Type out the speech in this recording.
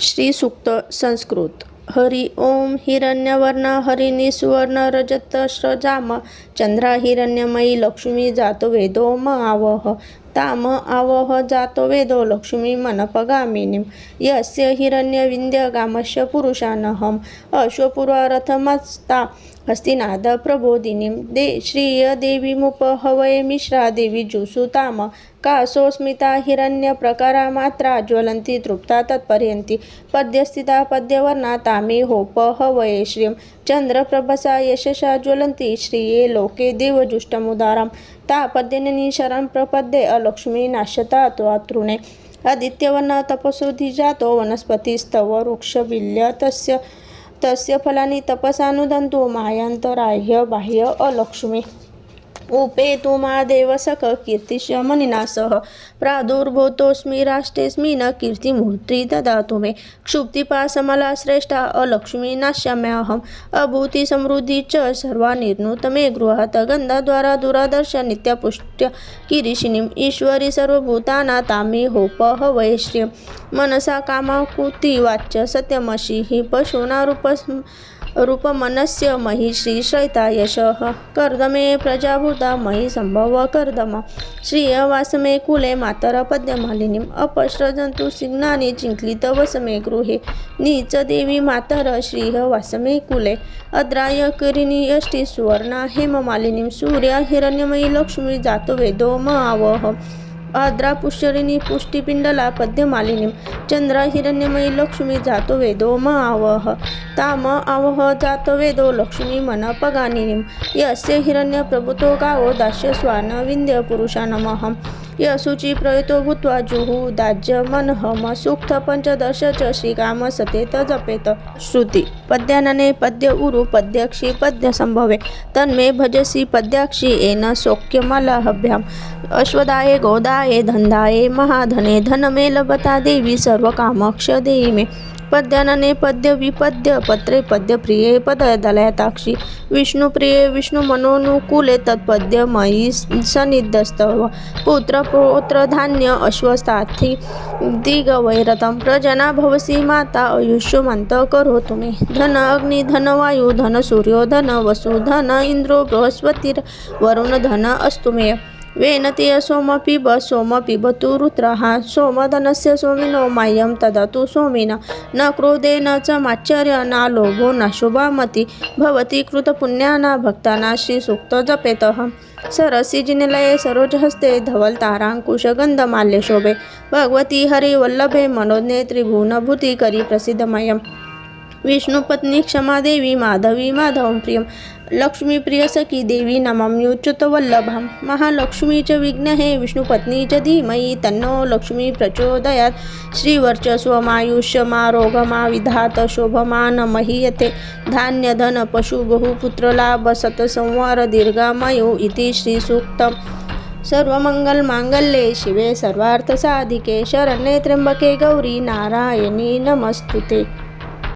श्री संस्कृत. हरि ओम हिरण्यवर्ण हरिणी सुवर्ण रजत श्रजाम चंद्रा हिरण्यमयी लक्ष्मी जातो वेदो म आवह ताम आवह जातो वेदो लक्ष्मी मनपगामिनीं। यस्य हिरण्यविन्द्य गामस्य पुरुषानहम् अश्वपुरारथमस्ता हस्तिनादप्रबोधिनीं दे श्रियदेवीमुपहवये मिश्रा देवी जुसुताम का? सोस्मिता हिरण्यप्रकारा मात्रा ज्वलन्ति तृप्ता तत्पर्यन्ति पद्यस्थिता पद्यवर्णा तामे होपहवये श्रियं चन्द्रप्रभसा यशसा ज्वलन्ति श्रिये लोके देवजुष्टमुदारां ता पद्यननी शरण प्रपद्ये अलक्ष्मी नाश्यता त्वातृणे आदित्यवर्ण तपसोधिजातो वनस्पतिस्तव वृक्षविल्य तस्य तस्य फलानि तपसानुदन्तु मायान्तराह्य बाह्य अलक्ष्मी. उपे तु देवसख कीर्तिश्य मनिना सह प्रादुर्भूतोऽस्मि न कीर्तिमूर्ति ददातु मे। क्षुप्तिपासमला श्रेष्ठा अलक्ष्मी नाश्याम्यहम् अभूतिसमृद्धि च सर्वा निर्णुत मे गृहात्। गन्धद्वारा दुरादर्श नित्यपुष्ट्य किरीशिनीम्। ईश्वरी सर्वभूताना तामी होपहवये श्रियं मनसा कामाकुति वाच्य सत्यमशी हि पशूना रूपस्म रूपमनस्य मही श्रीश्रयिता यशः। कर्दमे प्रजाभूता मही संभव कर्दम। श्रियवासमे कुले मातरपद्यमालिनीम् अपश्रजन्तु सिग्नानि चिंकलित वसमे गृहे नीचदेवी मातर श्रीः वासमे कुले। अद्राय करिणी यष्टि सुवर्णा हेममालिनीं सूर्य हिरण्यमयी लक्ष्मी जातो वेदो म आद्रा पुष्यरिणी पुष्टिपिंडला पद्यमालिनीं. चंद्र हिरण्यमयी लक्ष्मी जातो वेदो म आवह. ताम आवह जातो वेदो लक्ष्मी मनपगानिनीं यस्य हिरण्यप्रभुतो गावो दास्य स्वान विन्द्य पुरुषा नमः यशुचि प्रयुतो भूत्वा जुहु दाज्य मनहम सूक्त पंचदश च श्रीकाम सतेत जपेत श्रुती। पद्यानने पद्य उरु पद्यक्षी पद्य संभवे। तन्मे भजसी पद्याक्षी येन सौख्यमलहभ्याम अश्वदाये गोदाये धंदाये महाधने धनमे लभता देवी सर्वकामक्ष देई मे पद्यानने पद्य विपद्य पत्रे पद्य प्रिये पददलयताक्षी विष्णुप्रिये विष्णुमनोनुकूले तत्पद्य मयी सन्निधस्तव पुत्र पौत्र धान्य अश्वस्थार्थी दिगवैरतं प्रजना भवसी माता आयुष्यमन्त करो तुम्ही। धन अग्नि धन वायु धन सूर्यो धन वसु धन इन्द्रो बृहस्पतिर्वरुण धन अस्तु मे। वेनते सोमपि ब सोम पिबतु रुद्रः। सोमधनस्य सोमिनो मायं ददातु सोमिन। न क्रोधेन च माच्चर्य न लोभो न शुभामति। भवति कृतपुण्याना भक्ताना श्रीसूक्त जपेतः सरसिजिनिलये सरोजहस्ते धवलताराङ्कुशगन्धमाल्यशोभे शोभे। भगवती हरिवल्लभे मनोज्ञे त्रिभुवनभूतिकरि प्रसिद्धमयम्। विष्णुपत्नी क्षमादेवी माधवी माधवं प्रियं लक्ष्मीप्रिय सखी देवी नमाम्युच्युतवल्लभां महालक्ष्मी च विघ्नहे विष्णुपत्नी च धीमयी तन्नो लक्ष्मी प्रचोदयात्। श्रीवर्चस्वमायुष्यमारोगमा विधात शोभमान महीयते। धान्यधन पशु बहुपुत्रलाभ दीर्घामयो इति श्रीसूक्तम् सर्वमङ्गलमाङ्गल्ये शिवे सर्वार्थसाधिके शरण्ये त्र्यम्बके गौरी नारायणी नमस्तुते।